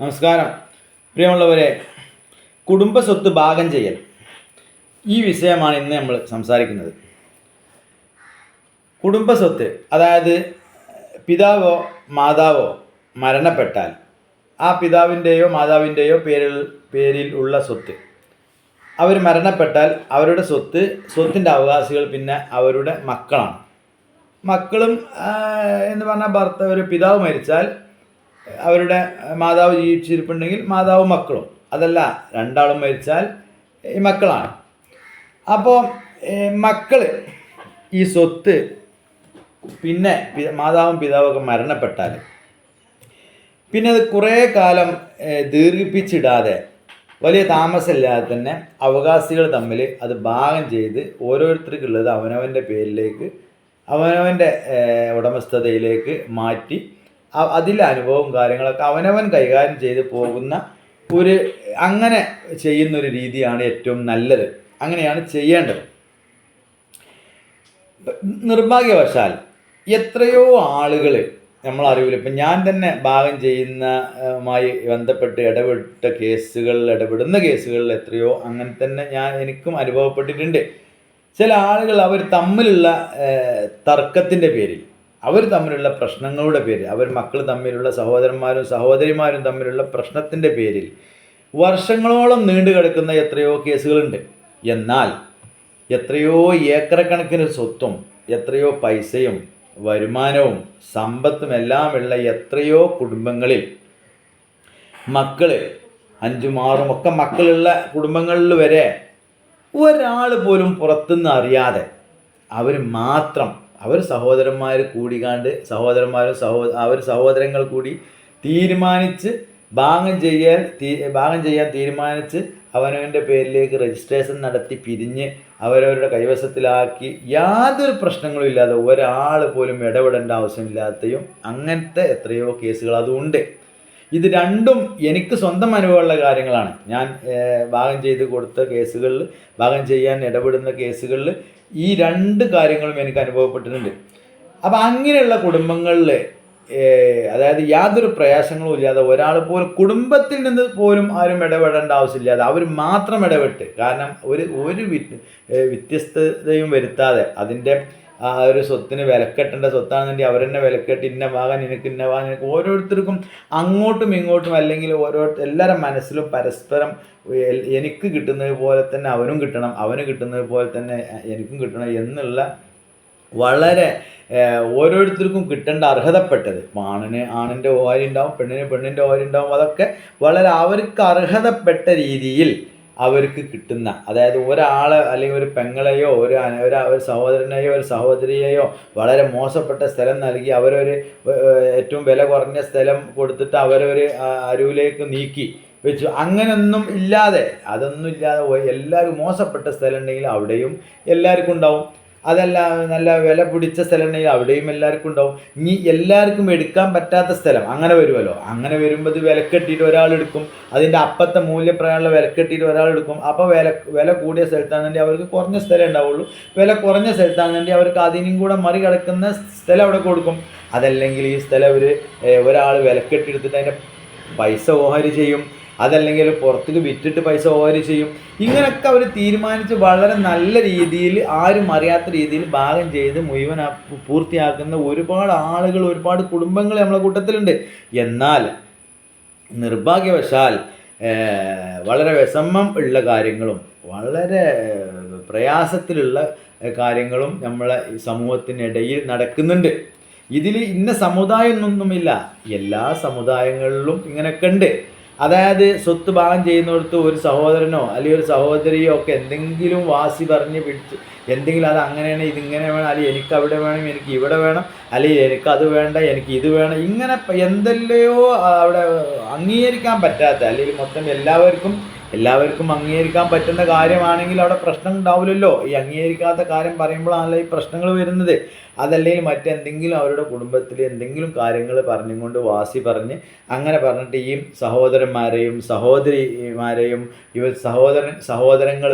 നമസ്കാരം. പ്രിയമുള്ളവരെ കുടുംബ സ്വത്ത് ഭാഗം ചെയ്യൽ. ഈ വിഷയമാണ് ഇന്ന് നമ്മൾ സംസാരിക്കുന്നത്. കുടുംബ സ്വത്ത് അതായത് പിതാവോ മാതാവോ മരണപ്പെട്ടാൽ ആ പിതാവിന്റെയോ മാതാവിന്റെയോ പേരിൽ പേരിൽ ഉള്ള സ്വത്ത് അവർ മരണപ്പെട്ടാൽ അവരുടെ സ്വത്ത് സ്വത്തിന്റെ അവകാശികൾ പിന്നെ അവരുടെ മക്കളാണ്. മക്കളും എന്ന് പറഞ്ഞാൽ ഭർത്താവ് ഒരു പിതാവ് മരിച്ചാൽ അവരുടെ മാതാവ് ജീവിച്ചിരിപ്പുണ്ടെങ്കിൽ മാതാവും മക്കളും. അതല്ല രണ്ടാളും മരിച്ചാൽ ഈ മക്കളാണ്. അപ്പോൾ മക്കൾ ഈ സ്വത്ത് പിന്നെ മാതാവും പിതാവും മരണപ്പെട്ടാൽ പിന്നെ അത് കുറേ കാലം ദീർഘിപ്പിച്ചിടാതെ വലിയ താമസമില്ലാതെ തന്നെ അവകാശികൾ തമ്മിൽ അത് ഭാഗം ചെയ്ത് ഓരോരുത്തർക്കുള്ളത് അവനവന്റെ പേരിലേക്ക് അവനവന്റെ ഉടമസ്ഥതയിലേക്ക് മാറ്റി അതിലെ അനുഭവവും കാര്യങ്ങളൊക്കെ അവനവൻ കൈകാര്യം ചെയ്ത് പോകുന്ന ഒരു അങ്ങനെ ചെയ്യുന്ന ഒരു രീതിയാണ് ഏറ്റവും നല്ലത്. അങ്ങനെയാണ് ചെയ്യേണ്ടത്. നിർഭാഗ്യവശാൽ എത്രയോ ആളുകൾ നമ്മൾ അറിവില്ല ഇപ്പം ഞാൻ തന്നെ ഭാഗം ചെയ്യുന്നമായി ബന്ധപ്പെട്ട് ഇടപെട്ട കേസുകളിൽ ഇടപെടുന്ന കേസുകളിൽ എത്രയോ അങ്ങനെ തന്നെ ഞാൻ എനിക്കും അനുഭവപ്പെട്ടിട്ടുണ്ട്. ചില ആളുകൾ അവർ തമ്മിലുള്ള തർക്കത്തിന്റെ പേരിൽ. അവർ തമ്മിലുള്ള പ്രശ്നങ്ങളുടെ പേരിൽ അവർ മക്കൾ തമ്മിലുള്ള സഹോദരന്മാരും സഹോദരിമാരും തമ്മിലുള്ള പ്രശ്നത്തിന്റെ പേരിൽ വർഷങ്ങളോളം നീണ്ടു കിടക്കുന്ന എത്രയോ കേസുകളുണ്ട്. എന്നാൽ എത്രയോ ഏക്കറക്കണക്കിന് കണക്കിന് സ്വത്തും എത്രയോ പൈസയും വരുമാനവും സമ്പത്തും എല്ലാമുള്ള എത്രയോ കുടുംബങ്ങളിൽ മക്കൾ അഞ്ചും ആറും ഒക്കെ മക്കളുള്ള കുടുംബങ്ങളിൽ വരെ ഒരാൾ പോലും പുറത്തുനിന്ന് അറിയാതെ അവർ മാത്രം അവർ സഹോദരന്മാർ കൂടികാണ്ട് സഹോദരന്മാരും സഹോ അവർ സഹോദരങ്ങൾ കൂടി തീരുമാനിച്ച് ഭാഗം ചെയ്യാൻ ഭാഗം ചെയ്യാൻ തീരുമാനിച്ച് അവനവന്റെ പേരിലേക്ക് രജിസ്ട്രേഷൻ നടത്തി പിരിഞ്ഞ് അവരവരുടെ കൈവശത്തിലാക്കി യാതൊരു പ്രശ്നങ്ങളും ഇല്ലാതെ ഒരാൾ പോലും ഇടപെടേണ്ട ആവശ്യമില്ലാത്തയും അങ്ങനത്തെ എത്രയോ കേസുകൾ അതുണ്ട്. ഇത് രണ്ടും എനിക്ക് സ്വന്തം അനുഭവമുള്ള കാര്യങ്ങളാണ്. ഞാൻ ഭാഗം ചെയ്ത് കൊടുത്ത കേസുകളിൽ ഭാഗം ചെയ്യാൻ ഇടപെടുന്ന കേസുകളിൽ ഈ രണ്ട് കാര്യങ്ങളും എനിക്ക് അനുഭവപ്പെട്ടിട്ടുണ്ട്. അപ്പം അങ്ങനെയുള്ള കുടുംബങ്ങളിൽ അതായത് യാതൊരു പ്രയാസങ്ങളും ഇല്ലാതെ ഒരാൾ പോലും കുടുംബത്തിൽ നിന്ന് പോലും ആരും ഇടപെടേണ്ട ആവശ്യമില്ലാതെ അവർ മാത്രം ഇടപെട്ട്. കാരണം ഒരു ഒരു വ്യത്യസ്തതയും വരുത്താതെ അതിന്റെ ആ ഒരു സ്വത്തിന് വിലക്കെട്ടേണ്ട സ്വത്താണെന്നുണ്ടെങ്കിൽ അവരെന്നെ വിലക്കെട്ട് ഇന്ന ഭാഗം നിനക്ക് ഇന്ന ഭാഗം നിനക്ക് ഓരോരുത്തർക്കും അങ്ങോട്ടും ഇങ്ങോട്ടും അല്ലെങ്കിൽ ഓരോ എല്ലാവരുടെ മനസ്സിലും പരസ്പരം എനിക്ക് കിട്ടുന്നത് പോലെ തന്നെ അവനും കിട്ടണം അവന് കിട്ടുന്നത് പോലെ തന്നെ എനിക്കും കിട്ടണം എന്നുള്ള വളരെ ഓരോരുത്തർക്കും കിട്ടേണ്ട അർഹതപ്പെട്ടത്. ആണിന് ആണിന്റെ ഓഹരി ഉണ്ടാവും പെണ്ണിന് പെണ്ണിന്റെ ഓഹരി ഉണ്ടാവും അതൊക്കെ വളരെ അവർക്ക് അർഹതപ്പെട്ട രീതിയിൽ അവർക്ക് കിട്ടുന്ന അതായത് ഒരാളെ അല്ലെങ്കിൽ ഒരു പെങ്ങളെയോ ഒരു ഒരു സഹോദരനെയോ ഒരു സഹോദരിയെയോ വളരെ മോശപ്പെട്ട സ്ഥലം നൽകി അവരൊരു ഏറ്റവും വില കുറഞ്ഞ സ്ഥലം കൊടുത്തിട്ട് അവരൊരു അരുവിലേക്ക് നീക്കി വെച്ചു. അങ്ങനെയൊന്നും ഇല്ലാതെ അതൊന്നും ഇല്ലാതെ എല്ലാവരും മോശപ്പെട്ട സ്ഥലം ഉണ്ടെങ്കിൽ അവിടെയും എല്ലാവർക്കും ഉണ്ടാവും. അതല്ല നല്ല വില പിടിച്ച സ്ഥലം ഉണ്ടെങ്കിൽ അവിടെയും എല്ലാവർക്കും ഉണ്ടാവും. ഇനി എല്ലാവർക്കും എടുക്കാൻ പറ്റാത്ത സ്ഥലം അങ്ങനെ വരുമല്ലോ. അങ്ങനെ വരുമ്പോൾ ഇത് വിലക്കെട്ടിയിട്ട് ഒരാൾ എടുക്കും. അതിന്റെ അപ്പത്തെ മൂല്യപ്രകാരമുള്ള വിലക്കെട്ടിയിട്ട് ഒരാൾ എടുക്കും. അപ്പോൾ വില വില കൂടിയ സ്ഥലത്താണെന്നുണ്ടെങ്കിൽ അവർക്ക് കുറഞ്ഞ സ്ഥലം ഉണ്ടാവുള്ളൂ. വില കുറഞ്ഞ സ്ഥലത്താണെന്നുണ്ടെങ്കിൽ അവർക്ക് അതിനും കൂടെ മറികടക്കുന്ന സ്ഥലം അവിടെ കൊടുക്കും. അതല്ലെങ്കിൽ ഈ സ്ഥലം അവർ ഒരാൾ വിലക്കെട്ടിയെടുത്തിട്ട് അതിന്റെ പൈസ ഓഹരി ചെയ്യും. അതല്ലെങ്കിൽ പുറത്തേക്ക് വിറ്റിട്ട് പൈസ ഓഹരി ചെയ്യും. ഇങ്ങനെയൊക്കെ അവർ തീരുമാനിച്ച് വളരെ നല്ല രീതിയിൽ ആരും അറിയാത്ത രീതിയിൽ ഭാഗം ചെയ്ത് മുഴുവൻ പൂർത്തിയാക്കുന്ന ഒരുപാട് ആളുകൾ ഒരുപാട് കുടുംബങ്ങൾ നമ്മളെ കൂട്ടത്തിലുണ്ട്. എന്നാൽ നിർഭാഗ്യവശാൽ വളരെ വിഷമം ഉള്ള കാര്യങ്ങളും വളരെ പ്രയാസത്തിലുള്ള കാര്യങ്ങളും നമ്മളെ സമൂഹത്തിനിടയിൽ നടക്കുന്നുണ്ട്. ഇതിൽ ഇന്ന സമുദായം എല്ലാ സമുദായങ്ങളിലും ഇങ്ങനെയൊക്കെ ഉണ്ട്. അതായത് സ്വത്ത് ഭാഗം ചെയ്യുന്നിടത്ത് ഒരു സഹോദരനോ അല്ലെങ്കിൽ ഒരു സഹോദരിയോ ഒക്കെ എന്തെങ്കിലും വാസി പറഞ്ഞ് പിടിച്ച് എന്തെങ്കിലും അത് അങ്ങനെയാണ് ഇതിങ്ങനെ വേണം അല്ലെങ്കിൽ എനിക്ക് അവിടെ വേണം എനിക്ക് ഇവിടെ വേണം അല്ലെങ്കിൽ എനിക്ക് അത് വേണ്ട എനിക്ക് ഇത് വേണം. ഇങ്ങനെ എന്തെല്ലയോ അവിടെ അംഗീകരിക്കാൻ പറ്റാത്ത അല്ലെങ്കിൽ മൊത്തം എല്ലാവർക്കും എല്ലാവർക്കും അംഗീകരിക്കാൻ പറ്റുന്ന കാര്യമാണെങ്കിൽ അവിടെ പ്രശ്നം ഉണ്ടാവില്ലല്ലോ. ഈ അംഗീകരിക്കാത്ത കാര്യം പറയുമ്പോഴാണല്ലോ ഈ പ്രശ്നങ്ങൾ വരുന്നത്. അതല്ലെങ്കിൽ മറ്റെന്തെങ്കിലും അവരുടെ കുടുംബത്തിൽ എന്തെങ്കിലും കാര്യങ്ങൾ പറഞ്ഞുകൊണ്ട് വാസി പറഞ്ഞ് അങ്ങനെ പറഞ്ഞിട്ട് ഈ സഹോദരന്മാരെയും സഹോദരിമാരെയും ഇവർ സഹോദരൻ സഹോദരങ്ങൾ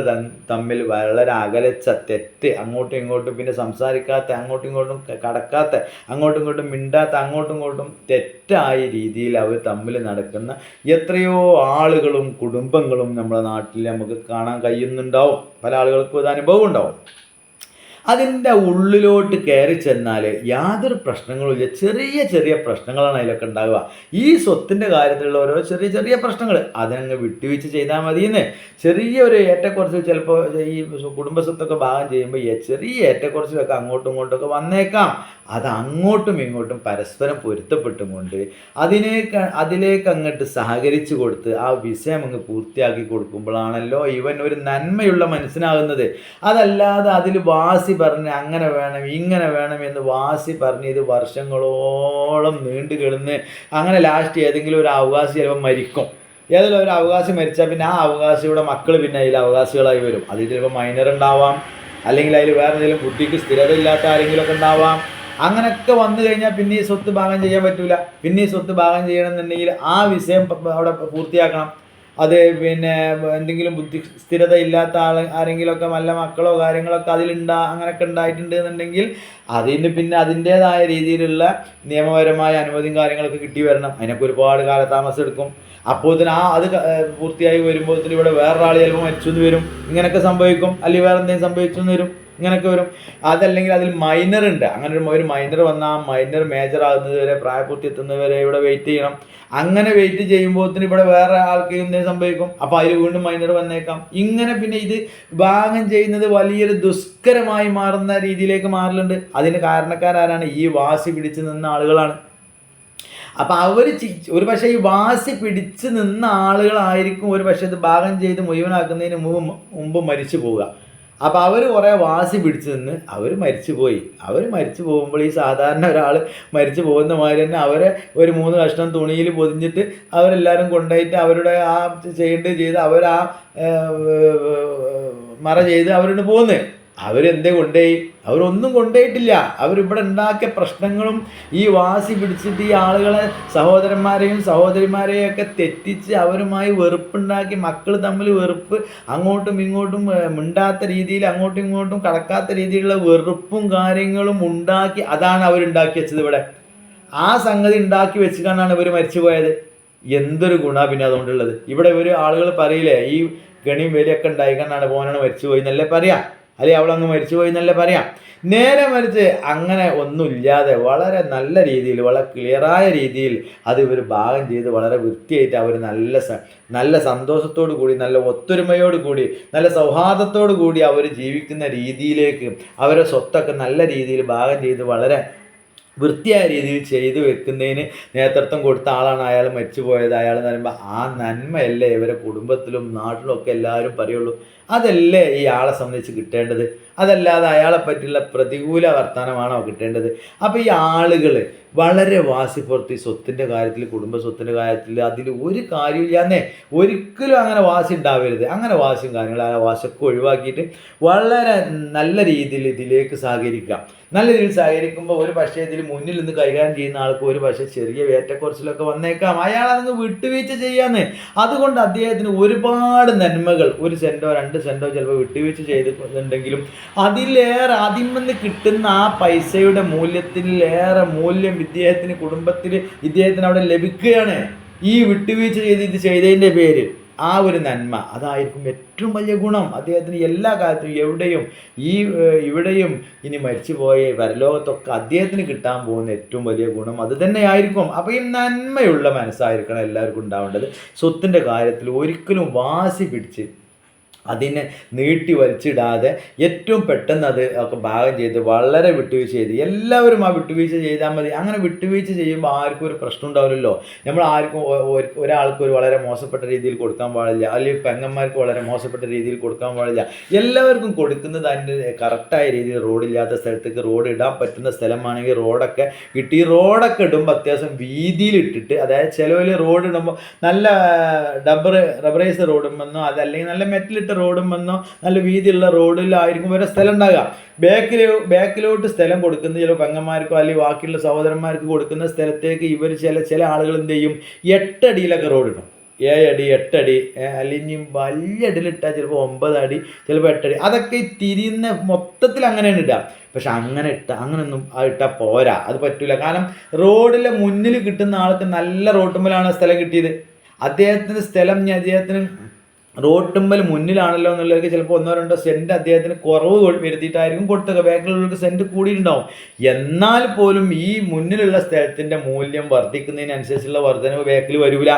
തമ്മിൽ വളരെ അകലച്ച തെറ്റ് അങ്ങോട്ടും ഇങ്ങോട്ടും പിന്നെ സംസാരിക്കാത്ത അങ്ങോട്ടും ഇങ്ങോട്ടും കടക്കാത്ത അങ്ങോട്ടും ഇങ്ങോട്ടും മിണ്ടാത്ത അങ്ങോട്ടും ഇങ്ങോട്ടും തെറ്റായ രീതിയിൽ അവർ തമ്മിൽ നടക്കുന്ന എത്രയോ ആളുകളും കുടുംബങ്ങളും നമ്മുടെ നാട്ടിൽ നമുക്ക് കാണാൻ കഴിയുന്നുണ്ടാവും. പല ആളുകൾക്കും ഇത് അനുഭവം ഉണ്ടാവും. അതിന്റെ ഉള്ളിലോട്ട് കയറി ചെന്നാൽ യാതൊരു പ്രശ്നങ്ങളുമില്ല ചെറിയ ചെറിയ പ്രശ്നങ്ങളാണ് അതിലൊക്കെ ഉണ്ടാകുക ഈ സ്വത്തിന്റെ കാര്യത്തിലുള്ള ഓരോ ചെറിയ ചെറിയ പ്രശ്നങ്ങൾ അതിനങ്ങ് വിട്ടുവീഴ്ച ചെയ്താൽ മതിയെന്ന്. ചെറിയൊരു ഏറ്റക്കുറച്ചിൽ ചിലപ്പോൾ ഈ കുടുംബ സ്വത്തൊക്കെ ഭാഗം ചെയ്യുമ്പോൾ ഈ ചെറിയ ഏറ്റക്കുറച്ചിലൊക്കെ അങ്ങോട്ടും ഇങ്ങോട്ടൊക്കെ വന്നേക്കാം. അത് അങ്ങോട്ടും ഇങ്ങോട്ടും പരസ്പരം പൊരുത്തപ്പെട്ടും കൊണ്ട് അതിനേക്ക് അതിലേക്ക് അങ്ങോട്ട് സഹകരിച്ചു കൊടുത്ത് ആ വിഷയം അങ്ങ് പൂർത്തിയാക്കി കൊടുക്കുമ്പോഴാണല്ലോ ഇവൻ ഒരു നന്മയുള്ള മനസ്സിനാകുന്നത് അതല്ലാതെ അതിൽ വാസി പറഞ്ഞ് അങ്ങനെ വേണം ഇങ്ങനെ വേണം എന്ന് വാസി പറഞ്ഞ് ഇത് വർഷങ്ങളോളം നീണ്ടു കിടന്ന് അങ്ങനെ ലാസ്റ്റ് ഏതെങ്കിലും ഒരു അവകാശി ചിലപ്പോൾ മരിക്കും. ഏതെങ്കിലും ഒരു അവകാശി മരിച്ചാൽ പിന്നെ ആ അവകാശിയുടെ മക്കൾ പിന്നെ അതിൽ അവകാശികളായി വരും. അതിൽ ചിലപ്പോൾ മൈനർ ഉണ്ടാവാം അല്ലെങ്കിൽ അതിൽ വേറെ എന്തെങ്കിലും കുട്ടിക്ക് സ്ഥിരത ഇല്ലാത്ത ആരെങ്കിലുമൊക്കെ ഉണ്ടാവാം. അങ്ങനെയൊക്കെ വന്നു കഴിഞ്ഞാൽ പിന്നെ ഈ സ്വത്ത് ഭാഗം ചെയ്യാൻ പറ്റില്ല പിന്നെ ഈ സ്വത്ത് ഭാഗം ചെയ്യണമെന്നുണ്ടെങ്കിൽ ആ വിഷയം അവിടെ പൂർത്തിയാക്കണം. അത് പിന്നെ എന്തെങ്കിലും ബുദ്ധി സ്ഥിരത ഇല്ലാത്ത ആൾ ആരെങ്കിലുമൊക്കെ നല്ല മക്കളോ കാര്യങ്ങളോ കാര്യങ്ങളൊക്കെ അതിലുണ്ടാ അങ്ങനെയൊക്കെ ഉണ്ടായിട്ടുണ്ട് എന്നുണ്ടെങ്കിൽ അതിന് പിന്നെ അതിന്റേതായ രീതിയിലുള്ള നിയമപരമായ അനുമതിയും കാര്യങ്ങളൊക്കെ കിട്ടി വരണം. അതിനൊക്കെ ഒരുപാട് കാലതാമസം എടുക്കും. അപ്പോൾ ഇതിന് ആ അത് പൂർത്തിയായി വരുമ്പോൾ ഇവിടെ വേറൊരാൾ ചിലപ്പോൾ മരിച്ചു എന്ന് വരും. ഇങ്ങനെയൊക്കെ സംഭവിക്കും. അല്ലെങ്കിൽ വേറെ എന്തെങ്കിലും സംഭവിച്ചു എന്ന് വരും. ഇങ്ങനെയൊക്കെ വരും. അതല്ലെങ്കിൽ അതിൽ മൈനർ ഉണ്ട്. അങ്ങനെ ഒരു ഒരു മൈനർ വന്നാൽ മൈനർ മേജർ ആകുന്നതുവരെ പ്രായപൂർത്തി എത്തുന്നത് വരെ ഇവിടെ വെയിറ്റ് ചെയ്യണം. അങ്ങനെ വെയിറ്റ് ചെയ്യുമ്പോഴത്തിന് ഇവിടെ വേറെ ആൾക്ക് എന്തെങ്കിലും സംഭവിക്കും. അപ്പോൾ അതിൽ വീണ്ടും മൈനർ വന്നേക്കാം. ഇങ്ങനെ പിന്നെ ഇത് ഭാഗം ചെയ്യുന്നത് വലിയൊരു ദുഷ്കരമായി മാറുന്ന രീതിയിലേക്ക് മാറലുണ്ട്. അതിന് കാരണക്കാരാരാണ്? ഈ വാശി പിടിച്ചു നിന്ന ആളുകളാണ്. അപ്പം അവർ ഒരു പക്ഷേ ഈ വാശി പിടിച്ചു നിന്ന ആളുകളായിരിക്കും ഒരു പക്ഷേ ഇത് ഭാഗം ചെയ്ത് മുഴുവനാക്കുന്നതിന് മുമ്പ് മുമ്പ് മരിച്ചു പോവുക. അപ്പോൾ അവർ കുറേ വാശി പിടിച്ച് നിന്ന് അവർ മരിച്ചു പോയി. അവർ മരിച്ചു പോകുമ്പോൾ ഈ സാധാരണ ഒരാൾ മരിച്ചു പോകുന്ന മാതിരി തന്നെ അവരെ ഒരു മൂന്ന് കഷ്ണം തുണിയിൽ പൊതിഞ്ഞിട്ട് അവരെല്ലാവരും കൊണ്ടുപോയിട്ട് അവരുടെ ആ ചെയ്യേണ്ടത് ചെയ്ത് അവർ ആ മറ ചെയ്ത് അവരോട് പോകുന്നത് അവരെന്തേ കൊണ്ടുപോയി അവരൊന്നും കൊണ്ടുപോയിട്ടില്ല അവരിവിടെ ഉണ്ടാക്കിയ പ്രശ്നങ്ങളും ഈ വാസി പിടിച്ചിട്ട് ഈ ആളുകളെ സഹോദരന്മാരെയും സഹോദരിമാരെയും ഒക്കെ തെറ്റിച്ച് അവരുമായി വെറുപ്പുണ്ടാക്കി മക്കൾ തമ്മിൽ വെറുപ്പ് അങ്ങോട്ടും ഇങ്ങോട്ടും മിണ്ടാത്ത രീതിയിൽ അങ്ങോട്ടും ഇങ്ങോട്ടും കടക്കാത്ത രീതിയിലുള്ള വെറുപ്പും കാര്യങ്ങളും ഉണ്ടാക്കി അതാണ് അവരുണ്ടാക്കി വെച്ചത് ഇവിടെ. ആ സംഗതി ഉണ്ടാക്കി വെച്ചിട്ടാണ് ഇവർ മരിച്ചു പോയത്. എന്തൊരു ഗുണ പിന്നെ അതുകൊണ്ടുള്ളത്. ഇവിടെ ഇവർ ആളുകൾ പറയില്ലേ ഈ ഗണിയും വിലയൊക്കെ ഉണ്ടായിക്കൊണ്ടാണ് പോകാനാണ് മരിച്ചു പോയി എന്നല്ലേ പറയാം? അല്ലെ അവളങ്ങ് മരിച്ചു പോയി എന്നല്ലേ പറയാം. നേരെ മറിച്ച് അങ്ങനെ ഒന്നുമില്ലാതെ വളരെ നല്ല രീതിയിൽ വളരെ ക്ലിയറായ രീതിയിൽ അത് ഇവർ ഭാഗം ചെയ്ത് വളരെ വൃത്തിയായിട്ട് അവർ നല്ല നല്ല സന്തോഷത്തോടു കൂടി നല്ല ഒത്തൊരുമയോട് കൂടി നല്ല സൗഹാർദ്ദത്തോടു കൂടി അവർ ജീവിക്കുന്ന രീതിയിലേക്ക് അവരെ സ്വത്തൊക്കെ നല്ല രീതിയിൽ ഭാഗം ചെയ്ത് വളരെ വൃത്തിയായ രീതിയിൽ ചെയ്തു വെക്കുന്നതിന് നേതൃത്വം കൊടുത്ത ആളാണ് അയാൾ മരിച്ചു പോയത് അയാൾ എന്ന് പറയുമ്പോൾ ആ നന്മയല്ലേ ഇവരെ കുടുംബത്തിലും നാട്ടിലും ഒക്കെ എല്ലാവരും പറയുള്ളൂ. അതല്ലേ ആളെ സംബന്ധിച്ച് കിട്ടേണ്ടത്? അതല്ലാതെ അയാളെ പറ്റിയുള്ള പ്രതികൂല വർത്തമാനമാണോ കിട്ടേണ്ടത്? അപ്പോൾ ഈ ആളുകൾ വളരെ വാശിപ്പുറത്ത് ഈ സ്വത്തിന്റെ കാര്യത്തിൽ കുടുംബ സ്വത്തിന്റെ കാര്യത്തിൽ അതിൽ ഒരു കാര്യമില്ലാന്നേ ഒരിക്കലും അങ്ങനെ വാശി ഉണ്ടാവരുത്. അങ്ങനെ വാശിയും കാര്യങ്ങളും ആ വാശൊക്കെ ഒഴിവാക്കിയിട്ട് വളരെ നല്ല രീതിയിൽ ഇതിലേക്ക് സഹകരിക്കാം നല്ല രീതിയിൽ സഹകരിക്കുമ്പോൾ ഒരു പക്ഷേ ഇതിൽ മുന്നിൽ നിന്ന് കൈകാര്യം ചെയ്യുന്ന ആൾക്ക് ഒരു പക്ഷേ ചെറിയ വേറ്റക്കുറച്ചിലൊക്കെ വന്നേക്കാം. അയാൾ വിട്ടുവീഴ്ച ചെയ്യാന്ന്. അതുകൊണ്ട് അദ്ദേഹത്തിന് ഒരുപാട് നന്മകൾ. ഒരു സെന്റോ രണ്ട് സെന്റോ ചിലപ്പോൾ വിട്ടുവീഴ്ച ചെയ്തിട്ടുണ്ടെങ്കിലും അതിലേറെ ആദ്യം നിന്ന് കിട്ടുന്ന ആ പൈസയുടെ മൂല്യത്തിലേറെ മൂല്യം ഇദ്ദേഹത്തിന് കുടുംബത്തിൽ ഇദ്ദേഹത്തിന് അവിടെ ലഭിക്കുകയാണ്. ഈ വിട്ടുവീഴ്ച ചെയ്ത് ഇത് ചെയ്തതിന്റെ പേര് ആ ഒരു നന്മ. അതായിരിക്കും ഏറ്റവും വലിയ ഗുണം. അദ്ദേഹത്തിന് എല്ലാ കാലത്തും എവിടെയും ഈ ഇവിടെയും ഇനി മരിച്ചുപോയ പരലോകത്തൊക്കെ അദ്ദേഹത്തിന് കിട്ടാൻ പോകുന്ന ഏറ്റവും വലിയ ഗുണം അത് തന്നെയായിരിക്കും. അപ്പോൾ ഈ നന്മയുള്ള മനസ്സായിരിക്കണം എല്ലാവർക്കും ഉണ്ടാവേണ്ടത്. സ്വത്തിന്റെ കാര്യത്തിൽ ഒരിക്കലും വാശി പിടിച്ച് അതിനെ നീട്ടി വലിച്ചിടാതെ ഏറ്റവും പെട്ടെന്ന് അത് ഒക്കെ ഭാഗം ചെയ്ത് വളരെ വിട്ടുവീഴ്ച ചെയ്ത് എല്ലാവരും ആ വിട്ടുവീഴ്ച ചെയ്താൽ മതി. അങ്ങനെ വിട്ടുവീഴ്ച ചെയ്യുമ്പോൾ ആർക്കും ഒരു പ്രശ്നം ഉണ്ടാവില്ലല്ലോ. നമ്മൾ ആർക്കും ഒരാൾക്ക് ഒരു വളരെ മോശപ്പെട്ട രീതിയിൽ കൊടുക്കാൻ പാടില്ല. അല്ലെങ്കിൽ പെങ്ങന്മാർക്ക് വളരെ മോശപ്പെട്ട രീതിയിൽ കൊടുക്കാൻ പാടില്ല. എല്ലാവർക്കും കൊടുക്കുന്നത് അതിന്റെ കറക്റ്റായ രീതിയിൽ റോഡില്ലാത്ത സ്ഥലത്തേക്ക് റോഡ് ഇടാൻ പറ്റുന്ന സ്ഥലമാണെങ്കിൽ റോഡൊക്കെ ഇട്ട് ഈ റോഡൊക്കെ ഇടുമ്പോൾ അത്യാവശ്യം വീതിയിലിട്ടിട്ട് അതായത് ചിലവിൽ റോഡ് ഇടുമ്പോൾ നല്ല ഡബർ റബറൈസ് റോഡ് ഇടുമ്പോൾ അതല്ലെങ്കിൽ നല്ല മെറ്റലിട്ട വീതിയിലിട്ട റോഡും വന്നോ നല്ല വീതിയുള്ള റോഡിലായിരിക്കും വരെ സ്ഥലം ഉണ്ടാകുക ബാക്കിൽ ബാക്കിലോട്ട് സ്ഥലം കൊടുക്കുന്ന ചില പെങ്ങന്മാർക്കോ അല്ലെങ്കിൽ ബാക്കിയുള്ള സഹോദരന്മാർക്ക് കൊടുക്കുന്ന സ്ഥലത്തേക്ക് ഇവർ ചില ചില ആളുകൾ എന്ത് ചെയ്യും? എട്ടടിയിലൊക്കെ റോഡ് ഇടും. ഏഴ് അടി എട്ടടി അല്ലെങ്കിൽ വലിയ അടിയിലിട്ടാൽ ചിലപ്പോൾ ഒമ്പത് അടി ചിലപ്പോൾ എട്ടടി അതൊക്കെ ഈ തിരിയുന്ന മൊത്തത്തിൽ അങ്ങനെയാണ് ഇടുക. പക്ഷെ അങ്ങനെ ഇട്ട അങ്ങനെയൊന്നും ആ ഇട്ടാൽ പോരാ. അത് പറ്റില്ല കാരണം റോഡിലെ മുന്നിൽ കിട്ടുന്ന ആൾക്ക് നല്ല റോട്ടുമ്മലാണ് സ്ഥലം കിട്ടിയത്. അദ്ദേഹത്തിന് സ്ഥലം അദ്ദേഹത്തിന് റോട്ടുമ്പൽ മുന്നിലാണല്ലോ എന്നുള്ളവർക്ക് ചിലപ്പോൾ ഒന്നോ രണ്ടോ സെന്റ് അദ്ദേഹത്തിന് കുറവ് വരുത്തിയിട്ടായിരിക്കും കൊടുത്തത്. ബാക്കിലുള്ളവർക്ക് സെന്റ് കൂടിയിട്ടുണ്ടാവും. എന്നാൽ പോലും ഈ മുന്നിലുള്ള സ്ഥലത്തിന്റെ മൂല്യം വർദ്ധിക്കുന്നതിനനുസരിച്ചുള്ള വർധനവ് ബാക്കിൽ വരില്ല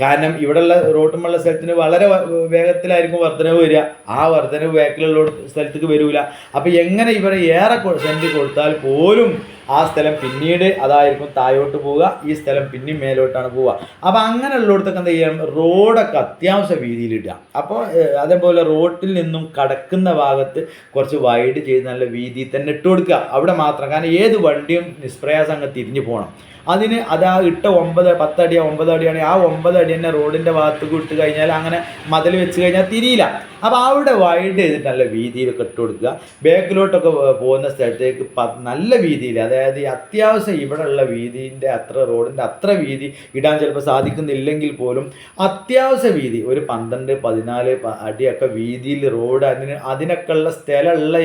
കാരണം ഇവിടെയുള്ള റോട്ടുമുള്ള സ്ഥലത്തിന് വളരെ വേഗത്തിലായിരിക്കും വർധനവ് വരിക. ആ വർധനവ് ബാക്കിലുള്ള സ്ഥലത്തേക്ക് വരില്ല അപ്പോൾ എങ്ങനെ ഇവരെ ഏറെ സെന്റ് കൊടുത്താൽ പോലും ആ സ്ഥലം പിന്നീട് അതായിരിക്കും താഴോട്ട് പോവുക ഈ സ്ഥലം പിന്നെയും മേലോട്ടാണ് പോവുക. അപ്പോൾ അങ്ങനെയുള്ളിടത്തൊക്കെ എന്താ ചെയ്യാം? റോഡൊക്കെ അത്യാവശ്യ വീതിയിലിടുക അപ്പോൾ അതേപോലെ റോഡിൽ നിന്നും കടക്കുന്ന ഭാഗത്ത് കുറച്ച് വൈഡ് ചെയ്ത് നല്ല വീതിയിൽ തന്നെ ഇട്ട് കൊടുക്കുക. അവിടെ മാത്രം. കാരണം ഏത് വണ്ടിയും നിഷ്പ്രയാസം അങ്ങ് തിരിഞ്ഞു പോകണം. അതിന് അത് ആ ഇട്ട ഒമ്പത് പത്തടി ഒമ്പത് അടിയാണെങ്കിൽ ആ ഒമ്പത് അടി തന്നെ റോഡിന്റെ ഭാഗത്തേക്ക് ഇട്ട് കഴിഞ്ഞാൽ അങ്ങനെ മതിൽ വെച്ച് കഴിഞ്ഞാൽ തിരിയില്ല. അപ്പോൾ അവിടെ വൈഡ് ചെയ്തിട്ട് നല്ല വീതിയിലൊക്കെ ഇട്ട് കൊടുക്കുക. ബാക്കിലോട്ടൊക്കെ പോകുന്ന സ്ഥലത്തേക്ക് നല്ല വീതിയിൽ അതായത് ഈ അത്യാവശ്യം ഉള്ള വീതിന്റെ അത്ര റോഡിന്റെ അത്ര വീതി ഇടാൻ ചിലപ്പോൾ സാധിക്കുന്നില്ലെങ്കിൽ പോലും അത്യാവശ്യ വീതി ഒരു പന്ത്രണ്ട് പതിനാല് അടിയൊക്കെ വീതിയിൽ റോഡ് അതിന് അതിനൊക്കെ ഉള്ള സ്ഥലമുള്ള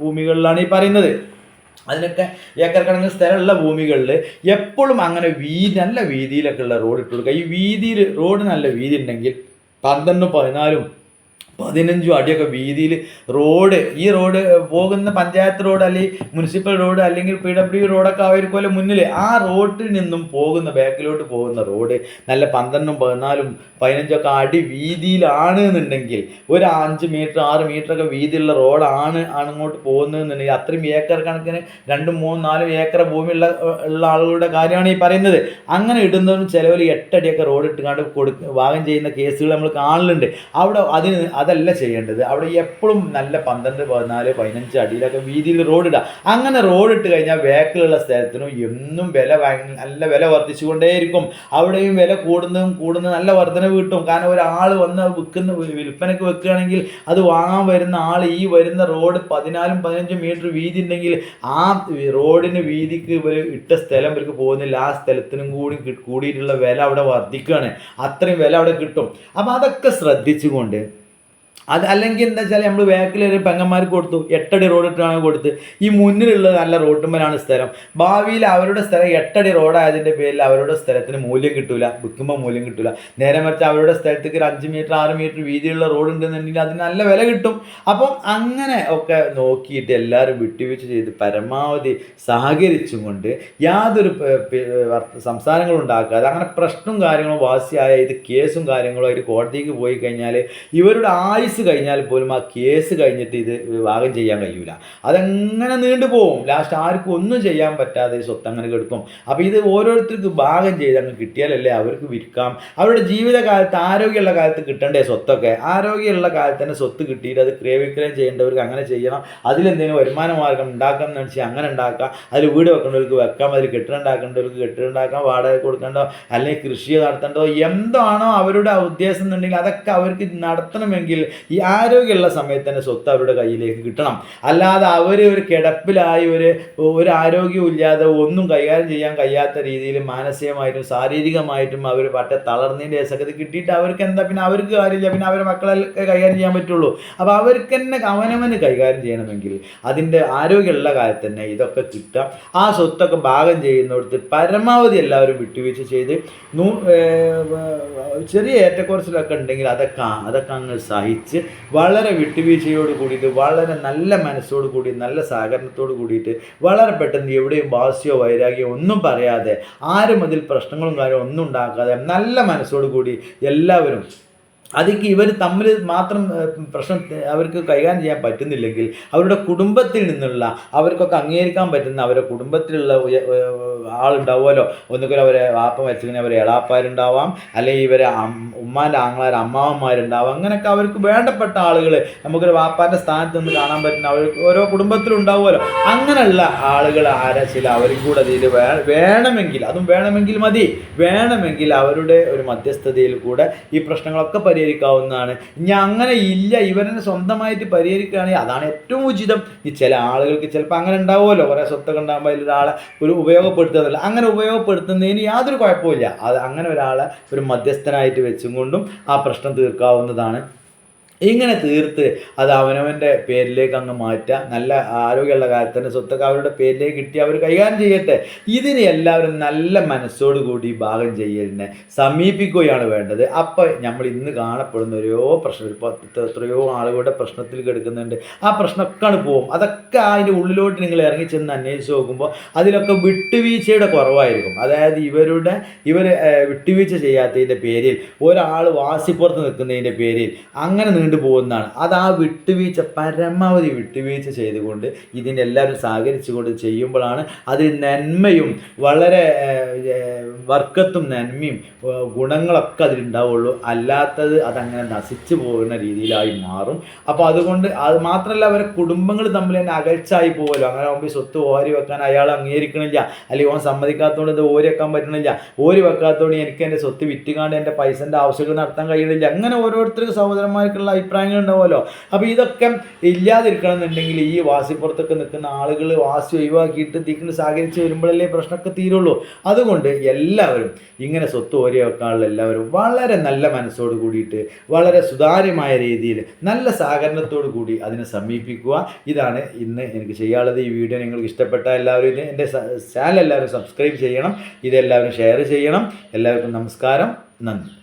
ഭൂമികളിലാണ് ഈ പറയുന്നത്. അതിനൊക്കെ ഏക്കർ കണക്കിന് സ്ഥലമുള്ള ഭൂമികളിൽ എപ്പോഴും അങ്ങനെ വീതി നല്ല വീതിയിലൊക്കെ ഉള്ള റോഡ് ഇട്ട് കൊടുക്കുക ഈ വീതിയിൽ റോഡ് നല്ല വീതി ഉണ്ടെങ്കിൽ പന്ത്രണ്ടും പതിനാലും പതിനഞ്ചും അടിയൊക്കെ വീതിയിൽ റോഡ് ഈ റോഡ് പോകുന്ന പഞ്ചായത്ത് റോഡ് അല്ലെങ്കിൽ മുനിസിപ്പൽ റോഡ് അല്ലെങ്കിൽ പി ഡബ്ല്യു റോഡൊക്കെ ആയിരിക്കുമല്ലോ മുന്നിൽ ആ റോഡിൽ നിന്നും പോകുന്ന ബാക്കിലോട്ട് പോകുന്ന റോഡ് നല്ല പന്ത്രണ്ടും പതിനാലും പതിനഞ്ചൊക്കെ അടി വീതിയിലാണ് എന്നുണ്ടെങ്കിൽ ഒരു അഞ്ച് മീറ്റർ ആറ് മീറ്ററൊക്കെ വീതിയുള്ള റോഡാണ് ആണ് ഇങ്ങോട്ട് പോകുന്നതെന്നുണ്ടെങ്കിൽ അത്രയും ഏക്കർ കണക്കിന് രണ്ടും മൂന്നും നാലും ഏക്കർ ഭൂമിയുള്ള ഉള്ള ആളുകളുടെ കാര്യമാണ് ഈ പറയുന്നത്. അങ്ങനെ ഇടുന്നതും ചിലവിൽ എട്ടടിയൊക്കെ റോഡ് ഇട്ടുകൊണ്ട് കൊടുക്കുക ഭാഗം ചെയ്യുന്ന കേസുകൾ നമ്മൾ കാണലുണ്ട്. അവിടെ അതിന് അതല്ല ചെയ്യേണ്ടത്. അവിടെ എപ്പോഴും നല്ല പന്ത്രണ്ട് പതിനാല് പതിനഞ്ച് അടിയിലൊക്കെ വീതിയിൽ റോഡ് ഇടുക അങ്ങനെ റോഡ് ഇട്ട് കഴിഞ്ഞാൽ ബാക്കിലുള്ള സ്ഥലത്തിനും എന്നും വില നല്ല വില വർദ്ധിച്ചുകൊണ്ടേയിരിക്കും. അവിടെയും വില കൂടുന്നതും കൂടുന്ന നല്ല വർധനവ് കിട്ടും. കാരണം ഒരാൾ വന്ന് വിൽക്കുന്ന വിൽപ്പനയ്ക്ക് വെക്കുകയാണെങ്കിൽ അത് വാങ്ങാൻ വരുന്ന ആൾ ഈ വരുന്ന റോഡ് പതിനാലും പതിനഞ്ചും മീറ്റർ വീതി ഉണ്ടെങ്കിൽ ആ റോഡിന് വീതിക്ക് ഇവർ ഇട്ട സ്ഥലം ഇവർക്ക് പോകുന്നില്ല. ആ സ്ഥലത്തിനും കൂടി കൂടിയിട്ടുള്ള വില അവിടെ വർദ്ധിക്കുകയാണ്. അത്രയും വില അവിടെ കിട്ടും. അപ്പം അതൊക്കെ ശ്രദ്ധിച്ചുകൊണ്ട് അത് അല്ലെങ്കിൽ എന്താ വെച്ചാൽ നമ്മൾ ബാക്കിൽ ഒരു പെങ്ങന്മാർക്ക് കൊടുത്തു. എട്ടടി റോഡ് ഇട്ടാണ് കൊടുത്ത്. ഈ മുന്നിലുള്ള നല്ല റോട്ടുമ്മലാണ് സ്ഥലം. ഭാവിയിൽ അവരുടെ സ്ഥലം എട്ടടി റോഡായതിന്റെ പേരിൽ അവരുടെ സ്ഥലത്തിന് മൂല്യം കിട്ടൂല. വിൽക്കുമ്പോൾ മൂല്യം കിട്ടൂല. നേരെ മറിച്ച് അവരുടെ സ്ഥലത്തേക്ക് ഒരു അഞ്ച് മീറ്റർ ആറ് മീറ്റർ വീതിയുള്ള റോഡ് ഉണ്ടെന്നുണ്ടെങ്കിൽ അതിന് നല്ല വില കിട്ടും. അപ്പം അങ്ങനെ ഒക്കെ നോക്കിയിട്ട് എല്ലാവരും വിട്ടുവീഴ്ച ചെയ്ത് പരമാവധി സഹകരിച്ചും കൊണ്ട് യാതൊരു സംസാരങ്ങളും ഉണ്ടാക്കാതെ അങ്ങനെ പ്രശ്നവും കാര്യങ്ങളും വാസിയായ ഇത് കേസും കാര്യങ്ങളും ആയിട്ട് കോടതിക്ക് പോയി കഴിഞ്ഞാൽ ഇവരുടെ ആയുസ് കഴിഞ്ഞാൽ പോലും ആ കേസ് കഴിഞ്ഞിട്ട് ഇത് വിവാഹം ചെയ്യാൻ കഴിയൂല. അതെങ്ങനെ നീണ്ടുപോകും ലാസ്റ്റ് ആർക്കും ഒന്നും ചെയ്യാൻ പറ്റാതെ സ്വത്ത് അങ്ങനെ കിടക്കും. അപ്പോൾ ഇത് ഓരോരുത്തർക്ക് ഭാഗം ചെയ്ത് അങ്ങ് കിട്ടിയാലല്ലേ അവർക്ക് വിൽക്കാം. അവരുടെ ജീവിതകാലത്ത് ആരോഗ്യമുള്ള കാലത്ത് കിട്ടണ്ടേ സ്വത്തൊക്കെ? ആരോഗ്യമുള്ള കാലത്ത് തന്നെ സ്വത്ത് കിട്ടിയിട്ട് അത് ക്രയവിക്രയം ചെയ്യേണ്ടവർക്ക് അങ്ങനെ ചെയ്യണം. അതിലെന്തെങ്കിലും വരുമാന മാർഗം ഉണ്ടാക്കാം എന്ന് വെച്ചാൽ അങ്ങനെ ഉണ്ടാക്കാം. അതിൽ വീട് വെക്കേണ്ടവർക്ക് വെക്കാം. അതിൽ കെട്ടിടം ഉണ്ടാക്കേണ്ടവർക്ക് കെട്ടിടം ഉണ്ടാക്കാം. വാടക കൊടുക്കേണ്ടോ? അല്ലെങ്കിൽ കൃഷി നടത്തേണ്ടതോ? എന്താണോ അവരുടെ ഉദ്ദേശം എന്നുണ്ടെങ്കിൽ അതൊക്കെ അവർക്ക് നടത്തണമെങ്കിൽ ഈ ആരോഗ്യമുള്ള സമയത്ത് തന്നെ സ്വത്ത് അവരുടെ കയ്യിലേക്ക് കിട്ടണം. അല്ലാതെ അവർ ഒരു കിടപ്പിലായി ഒരു ഒരു ആരോഗ്യവും ഇല്ലാതെ ഒന്നും കൈകാര്യം ചെയ്യാൻ കഴിയാത്ത രീതിയിൽ മാനസികമായിട്ടും ശാരീരികമായിട്ടും അവർ പറ്റ തളർന്നതിന്റെ ഇത് കിട്ടിയിട്ട് അവർക്ക് എന്താ പിന്നെ അവർക്ക് കാര്യമില്ല പിന്നെ അവരെ മക്കളെ കൈകാര്യം ചെയ്യാൻ പറ്റുള്ളൂ. അപ്പോൾ അവർക്ക് തന്നെ അവനവന് കൈകാര്യം ചെയ്യണമെങ്കിൽ അതിന്റെ ആരോഗ്യമുള്ള കാലത്ത് തന്നെ ഇതൊക്കെ കിട്ടാം ആ സ്വത്തൊക്കെ ഭാഗം ചെയ്യുന്നിടത്ത് പരമാവധി എല്ലാവരും വിട്ടുവീഴ്ച ചെയ്ത് നൂ ചെറിയ ഏറ്റക്കുറച്ചിലൊക്കെ ഉണ്ടെങ്കിൽ അതൊക്കെ അതൊക്കെ അങ്ങ് സഹിച്ച് വളരെ വിട്ടുവീഴ്ചയോട് കൂടിയിട്ട് വളരെ നല്ല മനസ്സോട് കൂടി നല്ല സഹകരണത്തോട് കൂടിയിട്ട് വളരെ പെട്ടെന്ന് എവിടെയും വാസ്യോ വൈരാഗ്യമോ ഒന്നും പറയാതെ ആരും അതിൽ പ്രശ്നങ്ങളും കാര്യവും ഒന്നും ഉണ്ടാക്കാതെ നല്ല മനസ്സോട് കൂടി എല്ലാവരും അതിക്ക് ഇവർ തമ്മിൽ മാത്രം പ്രശ്നം അവർക്ക് കൈകാര്യം ചെയ്യാൻ പറ്റുന്നില്ലെങ്കിൽ അവരുടെ കുടുംബത്തിൽ നിന്നുള്ള അവർക്കൊക്കെ അംഗീകരിക്കാൻ പറ്റുന്ന അവരുടെ കുടുംബത്തിലുള്ള ആളുണ്ടാവുമല്ലോ. ഒന്നുകിൽ അവരെ വാപ്പ മരിച്ചിങ്ങനെ അവരെ എളാപ്പാരുണ്ടാവാം അല്ലെങ്കിൽ ഇവരെ ഉമ്മാന്റെ ആങ്ങളാർ അമ്മാവന്മാരുണ്ടാവാം. അങ്ങനെയൊക്കെ അവർക്ക് വേണ്ടപ്പെട്ട ആളുകൾ നമുക്കൊരു വാപ്പാന്റെ സ്ഥാനത്ത് നിന്ന് കാണാൻ പറ്റുന്ന അവർക്ക് ഓരോ കുടുംബത്തിലും ഉണ്ടാവുമല്ലോ. അങ്ങനെയുള്ള ആളുകൾ ആരാ ചില അവരും കൂടെ അതിൽ വേണമെങ്കിൽ അതും വേണമെങ്കിൽ മതി. വേണമെങ്കിൽ അവരുടെ ഒരു മധ്യസ്ഥതയിൽ കൂടെ ഈ പ്രശ്നങ്ങളൊക്കെ പരിഹരിക്കാവുന്നതാണ്. ഇനി അങ്ങനെ ഇല്ല ഇവനെ സ്വന്തമായിട്ട് പരിഹരിക്കുകയാണെങ്കിൽ അതാണ് ഏറ്റവും ഉചിതം. ഈ ചില ആളുകൾക്ക് ചിലപ്പോൾ അങ്ങനെ ഉണ്ടാവുമല്ലോ. കുറേ സ്വത്തൊക്കെ ഉണ്ടാകുമ്പോൾ അതിൽ ഒരാളെ ഒരു ഉപയോഗപ്പെടുത്തുന്നില്ല അങ്ങനെ ഉപയോഗപ്പെടുത്തുന്നതിന് യാതൊരു കുഴപ്പമില്ല അത് അങ്ങനെ ഒരാളെ ഒരു മധ്യസ്ഥനായിട്ട് വെച്ചും കൊണ്ടും ആ പ്രശ്നം തീർക്കാവുന്നതാണ്. ഇങ്ങനെ തീർത്ത് അത് അവനവന്റെ പേരിലേക്ക് അങ്ങ് മാറ്റുക നല്ല ആരോഗ്യമുള്ള കാര്യത്തിന്റെ സ്വത്തൊക്കെ അവരുടെ പേരിലേക്ക് കിട്ടി. അവർ കൈകാര്യം ചെയ്യട്ടെ. ഇതിന് എല്ലാവരും നല്ല മനസ്സോടു കൂടി ഭാഗം ചെയ്യലിനെ സമീപിക്കുകയാണ് വേണ്ടത്. അപ്പോൾ നമ്മൾ ഇന്ന് കാണപ്പെടുന്ന ഓരോ പ്രശ്നം എത്രയോ ആളുകളുടെ പ്രശ്നത്തിൽ കിടക്കുന്നുണ്ട്. ആ പ്രശ്നമൊക്കെയാണ് പോകും. അതൊക്കെ അതിന്റെ ഉള്ളിലോട്ട് നിങ്ങൾ ഇറങ്ങി ചെന്ന് അന്വേഷിച്ച് നോക്കുമ്പോൾ അതിലൊക്കെ വിട്ടുവീഴ്ചയുടെ കുറവായിരിക്കും. അതായത് ഇവരുടെ ഇവർ വിട്ടുവീഴ്ച ചെയ്യാത്തതിന്റെ പേരിൽ ഒരാൾ വാസിപ്പുറത്ത് നിൽക്കുന്നതിന്റെ പേരിൽ അങ്ങനെ നീണ്ടു പോകുന്നതാണ്. അത് ആ വിട്ടുവീഴ്ച പരമാവധി വിട്ടുവീഴ്ച ചെയ്തുകൊണ്ട് ഇതിനെല്ലാവരും സഹകരിച്ചുകൊണ്ട് ചെയ്യുമ്പോഴാണ് അതിൽ നന്മയും വളരെ വർക്കത്തും നന്മയും ഗുണങ്ങളൊക്കെ അതിലുണ്ടാവുള്ളൂ അല്ലാത്തത് അതങ്ങനെ നശിച്ചു പോകുന്ന രീതിയിലായി മാറും. അപ്പോൾ അതുകൊണ്ട് അത് മാത്രമല്ല അവരെ കുടുംബങ്ങൾ തമ്മിൽ തന്നെ അകൽച്ചായി പോകുമല്ലോ അങ്ങനെ ആകുമ്പോൾ സ്വത്ത് ഓരി വെക്കാൻ അയാൾ അംഗീകരിക്കണില്ല. അല്ലെങ്കിൽ ഓൻ സമ്മതിക്കാത്തതുകൊണ്ട് ഇത് ഓരി വെക്കാൻ പറ്റണില്ല. ഓരി വെക്കാത്തതുകൊണ്ട് എനിക്ക് എന്റെ സ്വത്ത് വിറ്റുകാണ്ട് എന്റെ പൈസന്റെ ആവശ്യങ്ങൾ നടത്താൻ കഴിയണില്ല. അങ്ങനെ ഓരോരുത്തർക്ക് സഹോദരന്മാർക്കുള്ള അഭിപ്രായങ്ങൾ ഉണ്ടാവുമല്ലോ. അപ്പോൾ ഇതൊക്കെ ഇല്ലാതിരിക്കണം എന്നുണ്ടെങ്കിൽ ഈ വാസിപ്പുറത്തൊക്കെ നിൽക്കുന്ന ആളുകൾ വാസി ഒഴിവാക്കിയിട്ട് തീക്കുന്ന സഹകരിച്ച് വരുമ്പോഴല്ലേ പ്രശ്നമൊക്കെ തീരുള്ളൂ. അതുകൊണ്ട് എല്ലാവരും ഇങ്ങനെ സ്വത്ത് ഓരി വെക്കാനുള്ള എല്ലാവരും വളരെ നല്ല മനസ്സോട് കൂടിയിട്ട് വളരെ സുതാര്യമായ രീതിയിൽ നല്ല സഹകരണത്തോടു കൂടി അതിനെ സമീപിക്കുക. ഇതാണ് ഇന്ന് എനിക്ക് ചെയ്യാനുള്ളത്. ഈ വീഡിയോ നിങ്ങൾക്ക് ഇഷ്ടപ്പെട്ട എല്ലാവരും ഇത് എന്റെ ചാനൽ എല്ലാവരും സബ്സ്ക്രൈബ് ചെയ്യണം. ഇതെല്ലാവരും ഷെയർ ചെയ്യണം. എല്ലാവർക്കും നമസ്കാരം. നന്ദി.